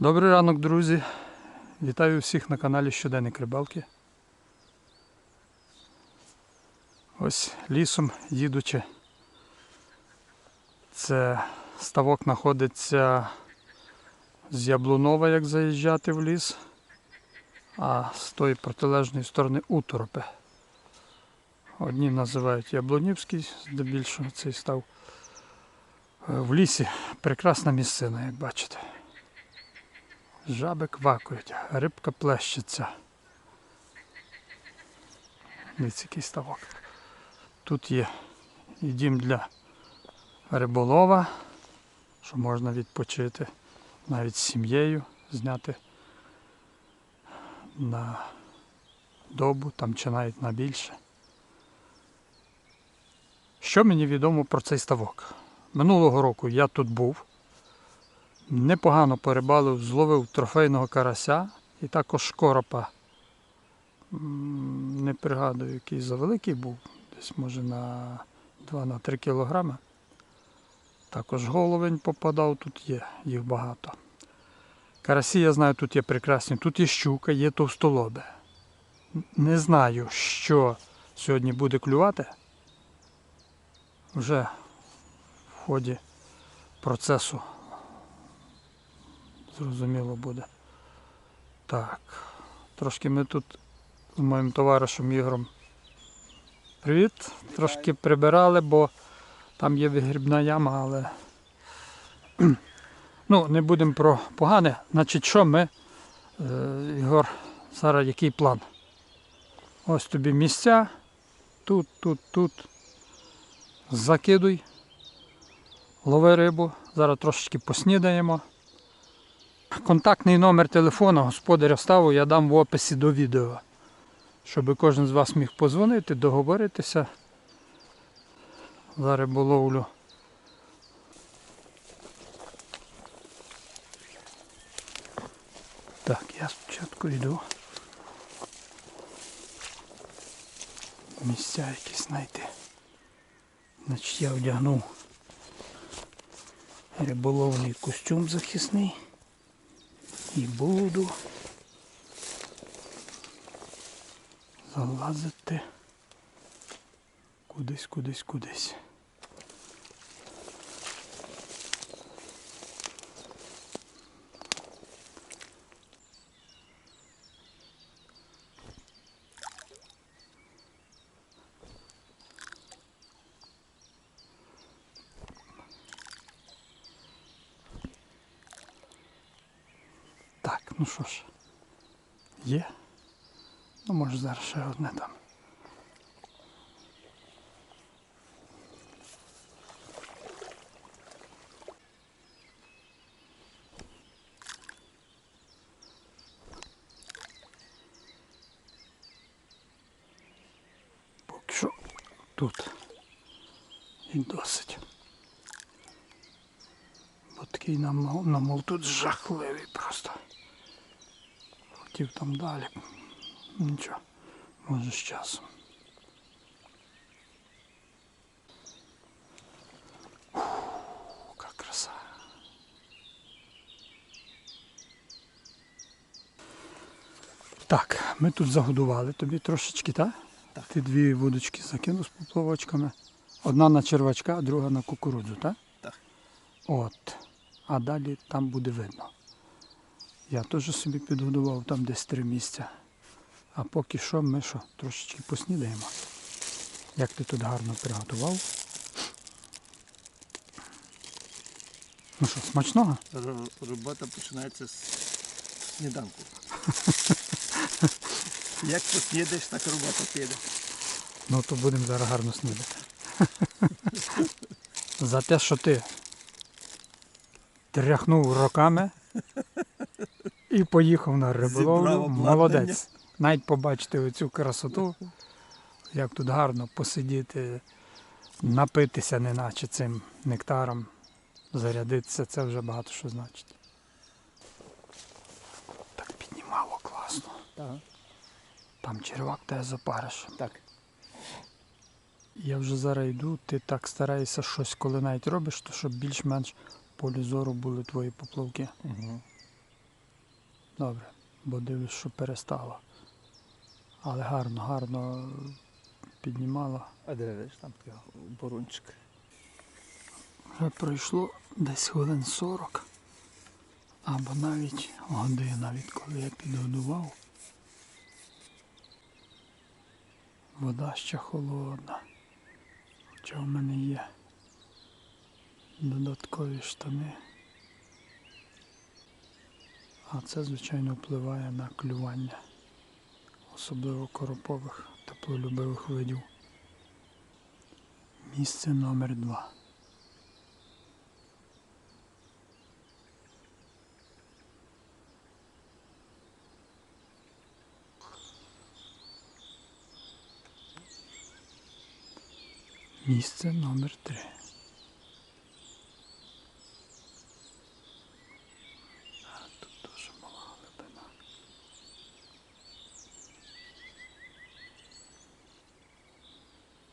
Добрий ранок, друзі. Вітаю всіх на каналі Щоденник Рибалки. Ось лісом їдучи. Це ставок знаходиться з Яблунова, як заїжджати в ліс, а з тої протилежної сторони Уторопи. Одні називають Яблунівський, здебільшого цей став. Е, В лісі прекрасна місцина, як бачите. Жаби квакають, рибка плещеться. Дивіться, який ставок. Тут є і дім для риболова, що можна відпочити навіть з сім'єю, зняти на добу там чи навіть на більше. Що мені відомо про цей ставок? Минулого року я тут був непогано порибалив, зловив трофейного карася і також коропа. Не пригадую, який завеликий був, десь може на 2-3 кілограми. Також головень попадав, тут є, їх багато. Карасі, я знаю, тут є прекрасні. Тут є щука, є товстолобе. Не знаю, що сьогодні буде клювати. Вже в ході процесу зрозуміло буде. Так. Трошки ми тут з моїм товаришем Ігорем. Привіт. Трошки прибирали, бо там є вигрібна яма, але ну, не будемо про погане. Значить, що ми, е, Ігор, зараз який план? Ось тобі місця. Тут, тут, тут. Закидуй. Лови рибу. Зараз трошечки поснідаємо. Контактний номер телефону господаря ставу я дам в описі до відео, щоб кожен з вас міг позвонити, договоритися за риболовлю. Так, я спочатку йду. Місця якісь знайти. Значить я вдягнув риболовний костюм захисний і буду залазити кудись, кудись, кудись. Так, ну що ж, є. Ну, може зараз ще одне там. Поки що тут і досить. Бо такий намол, намол тут жахливий просто. Хотів там далі. Нічого, може з часом. Яка краса. Так, ми тут загодували тобі трошечки, так? Так. Ти дві вудочки закинув з поплавочками. Одна на червачка, а друга на кукурудзу, так? Так. От. А далі там буде видно. Я теж собі підгодував там десь три місця. А поки що ми що, трошечки поснідаємо. Як ти тут гарно приготував. Ну що, смачного? Робота починається з сніданку. Як поснідаєш, так робота піде. Ну то будемо зараз гарно снідати. За те, що ти тряхнув роками і поїхав на риболовлю. Молодець. Навіть побачити оцю красоту, як тут гарно посидіти, напитися, неначе цим нектаром, зарядитися, це вже багато що значить. Так піднімало класно. Так. Там червак тебе запариш. Так. Я вже зараз йду, ти так стараєшся щось, коли навіть робиш, то щоб більш-менш в полі зору були твої поплавки. Угу. Добре, бо дивлюсь, що перестало. Але гарно, гарно піднімало. А де видиш, там такий борончик. Вже пройшло десь хвилин 40 або навіть година, відколи я підгодував. Вода ще холодна. Хоча в мене є додаткові штани. А це, звичайно, впливає на клювання, особливо коропових теплолюбивих видів. Місце номер два. Місце номер три. А, тут дуже мала глибина.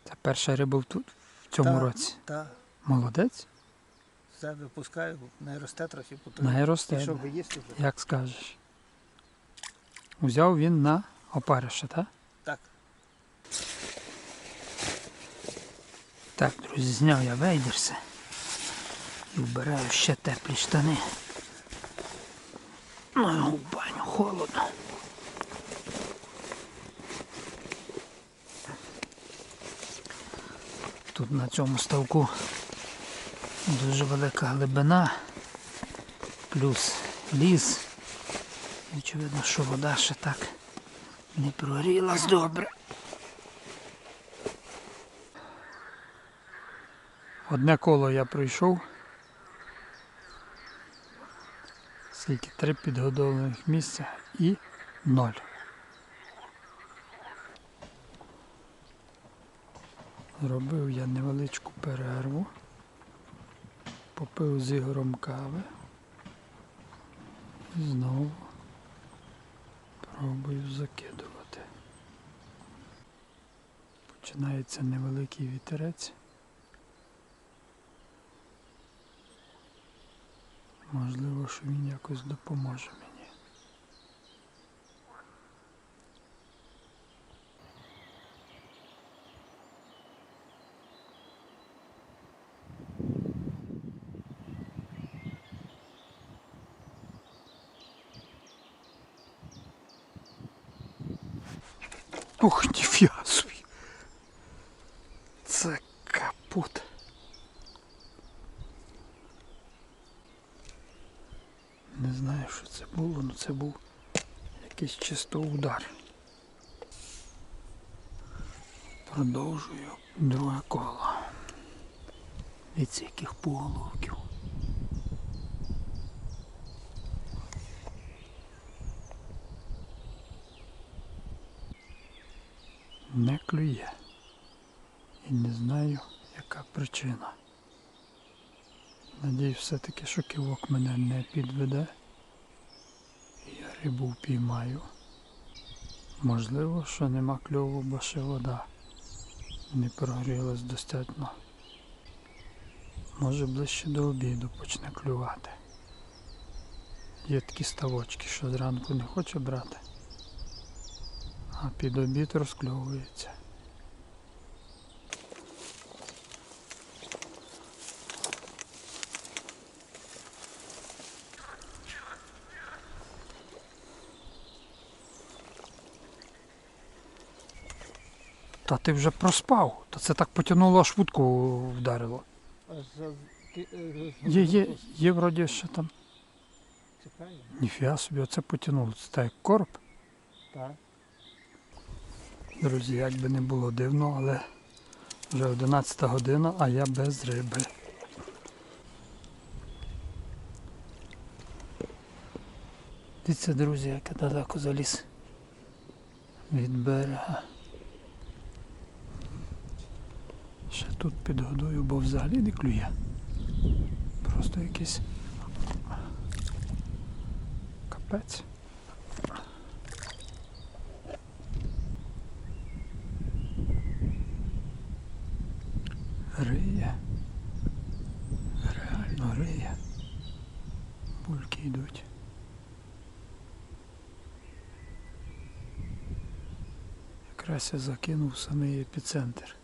Це перша риба в тут в цьому Та, році. Та, Молодець? все випускаю, не росте трохи, потім. Не росте. Пішов їсти. Як скажеш. Узяв він на опариша, так? Так. Так, друзі, зняв я вейдерси і вбираю ще теплі штани. Ну, в баню холодно. Тут на цьому ставку дуже велика глибина, плюс ліс. Очевидно, що вода ще так не прогрілась добре. Одне коло я пройшов. Скільки три підготовлених місця і ноль. Зробив я невеличку перерву. Попив з Ігорем кави. І знову пробую закидувати. Починається невеликий вітерець. Можливо, що він якось допоможе Ух, ніфіга собі. Це капут. Не знаю, що це було, але це був якийсь чисто удар. Продовжую друге коло. Від яких поголовків. Не клює. І не знаю, яка причина. Надіюсь все-таки, що кивок мене не підведе. Я рибу впіймаю. Можливо, що нема кльову, бо ще вода не прогрілась достатньо. Може ближче до обіду почне клювати. Є такі ставочки, що зранку не хоче брати, а під обід розкльовується. Та ти вже проспав, то це так потягнуло, аж вудку вдарило. Є, є, є вроді ще там. Ніфіга собі, оце потягнуло. Це так як короб. Так. Друзі, як би не було дивно, але вже 11 година, а я без риби. Дивіться, друзі, як я далеко заліз від берега. Ще тут підгодую, бо взагалі не клює. Просто якийсь капець. Карася закинув самий епіцентр.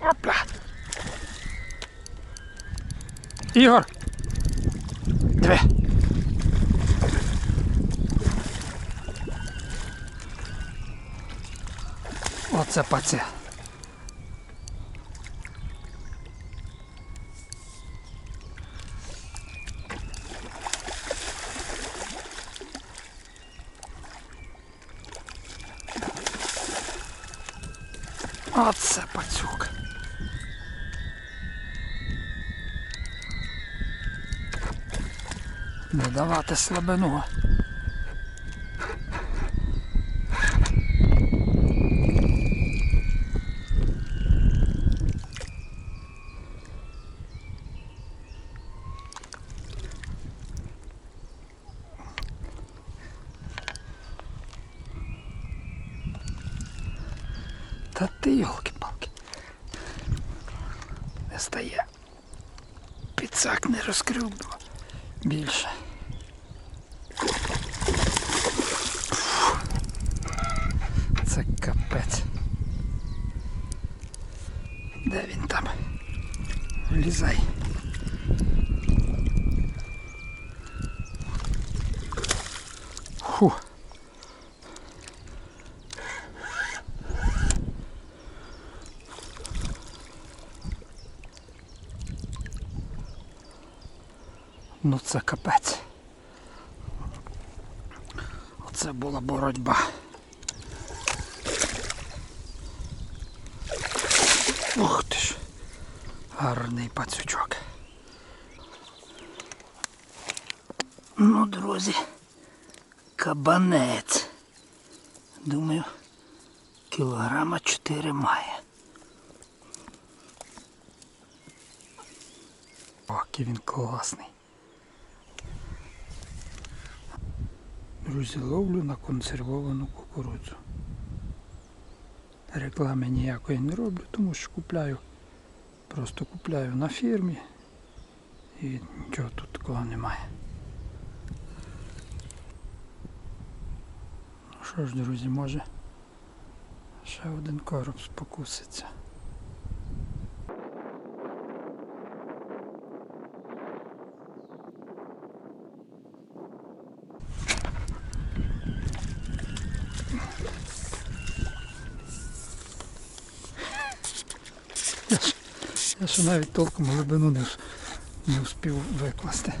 Опа! Ігор! Диви! Оце паце. Оце пацюк. Не давати слабину. Та ти йолки-палки. Стає. Піцак не розкрив більше. Фу. Це капець. Де він там? Лізай. Фу. Ну це капець. Оце була боротьба. Ух ти ж. Гарний пацючок. Ну, друзі, кабанець. Думаю, кілограма 4 має. О, який він класний. Друзі, ловлю на консервовану кукурудзу. Реклами ніякої не роблю, тому що купляю. Просто купляю на фірмі і нічого тут такого немає. Ну Що ж, друзі, може ще один короб спокуситься. Я ж, ще навіть толком глибину не, не встиг викласти.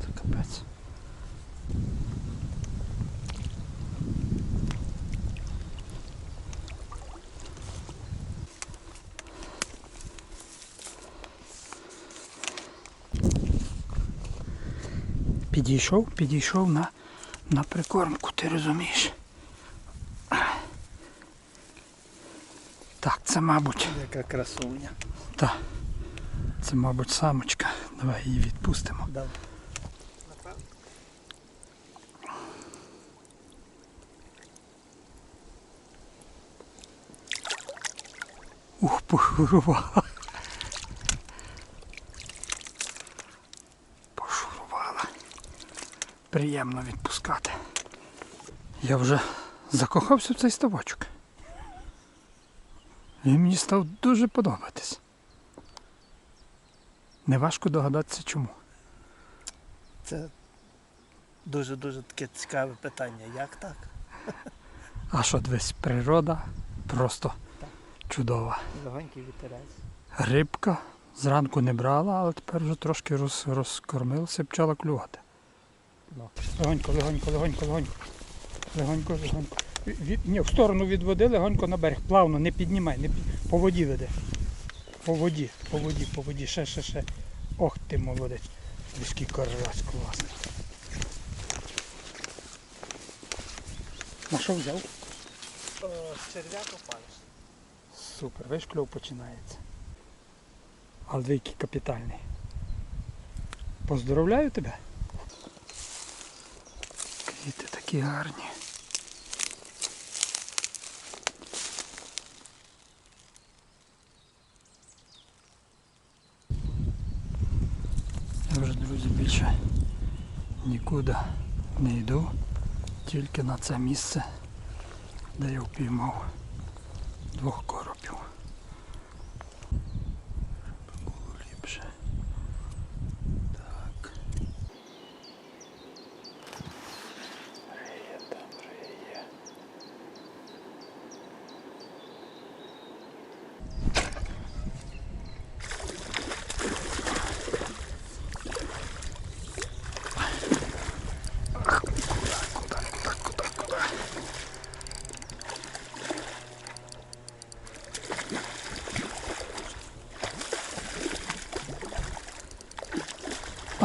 Це капець. Підійшов, підійшов на, на прикормку, ти розумієш. Так, це мабуть. Яка красуня. Так. Це, мабуть, самочка. Давай її відпустимо. Дав. Ух, пошурувала. Я вже закохався в цей ставочок. Він мені став дуже подобатись. Неважко догадатися чому. Це дуже-дуже таке цікаве питання. Як так? А що дивись, природа просто чудова. Легонький вітерець. Рибка зранку не брала, але тепер вже трошки роз, розкормилася і почала клювати. Ну. Легонько, легонько, легонько, легонько. Легонько, легонько. Від, ні, в сторону від води, легонько на берег. Плавно, не піднімай, не під... по воді веде. По воді, по воді, по воді, ще, ще, ще. Ох ти молодець. Війський коржась класний. На що взяв? Черв'як опалиш. Супер, весь кльов починається. Але двійки капітальний. Поздоровляю тебе. Квіти такі гарні. Я вже, друзі, більше нікуди не йду, тільки на це місце, де я впіймав двох коропів.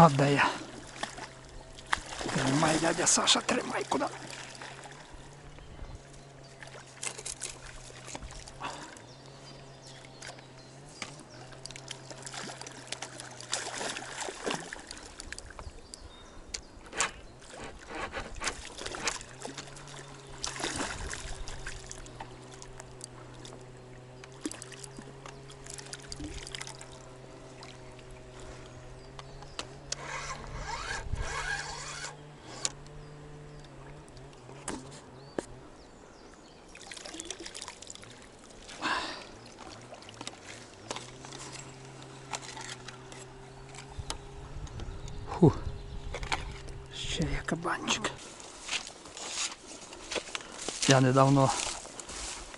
А де я? Тримай, дядя Саша, тримай куди. Кабанчик. Я недавно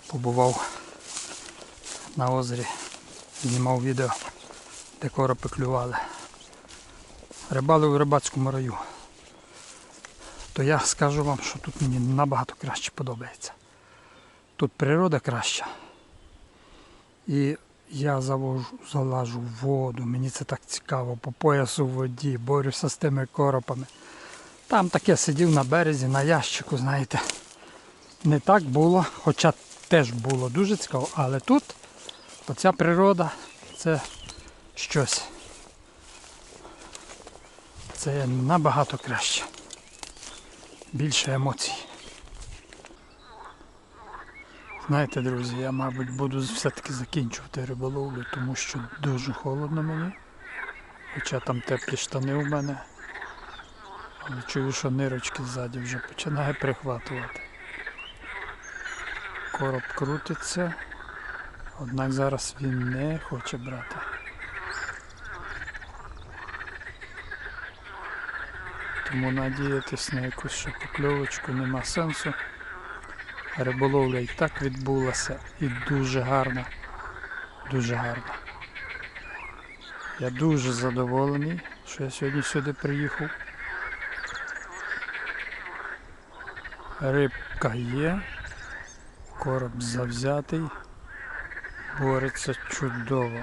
побував на озері, знімав відео, де коропи клювали. Рибали у рибацькому раю. То я скажу вам, що тут мені набагато краще подобається. Тут природа краща. І я завожу, залажу воду, мені це так цікаво, по поясу в воді, борюся з тими коропами. Там таке сидів на березі, на ящику, знаєте. Не так було, хоча теж було дуже цікаво, але тут оця природа це щось. Це набагато краще. Більше емоцій. Знаєте, друзі, я, мабуть, буду все-таки закінчувати риболовлю, тому що дуже холодно мені. Хоча там теплі штани у мене. Чую, що нирочки ззаді вже починає прихватувати. Короб крутиться, однак зараз він не хоче брати. Тому надіятись на якусь ще покльовочку нема сенсу. Риболовля і так відбулася і дуже гарна. Дуже гарна. Я дуже задоволений, що я сьогодні сюди приїхав. Рибка є, короб завзятий, бореться чудово.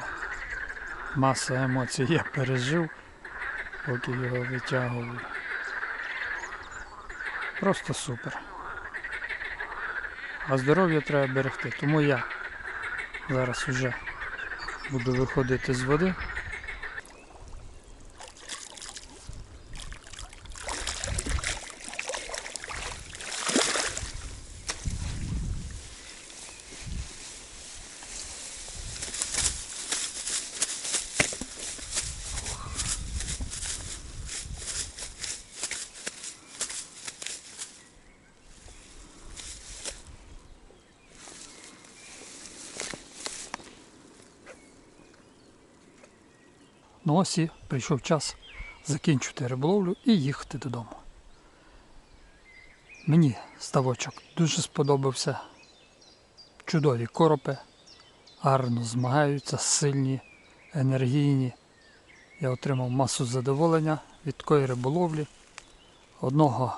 Маса емоцій я пережив, поки його витягував. Просто супер. А здоров'я треба берегти. Тому я зараз вже буду виходити з води. Ну ось і прийшов час закінчити риболовлю і їхати додому. Мені ставочок дуже сподобався. Чудові коропи, гарно змагаються, сильні, енергійні. Я отримав масу задоволення від такої риболовлі. Одного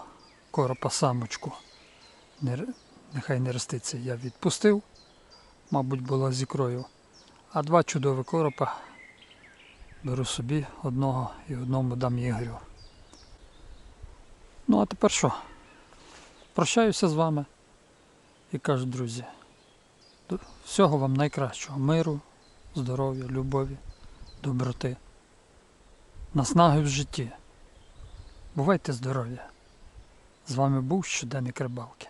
коропа самочку, нехай не роститься, я відпустив, мабуть, була з ікрою. А два чудові коропа беру собі одного і одному дам Ігорю. Ну а тепер що? Прощаюся з вами. і кажу, друзі, всього вам найкращого, миру, здоров'я, любові, доброти, наснаги в житті. Бувайте здорові! З вами був щоденник рибалки.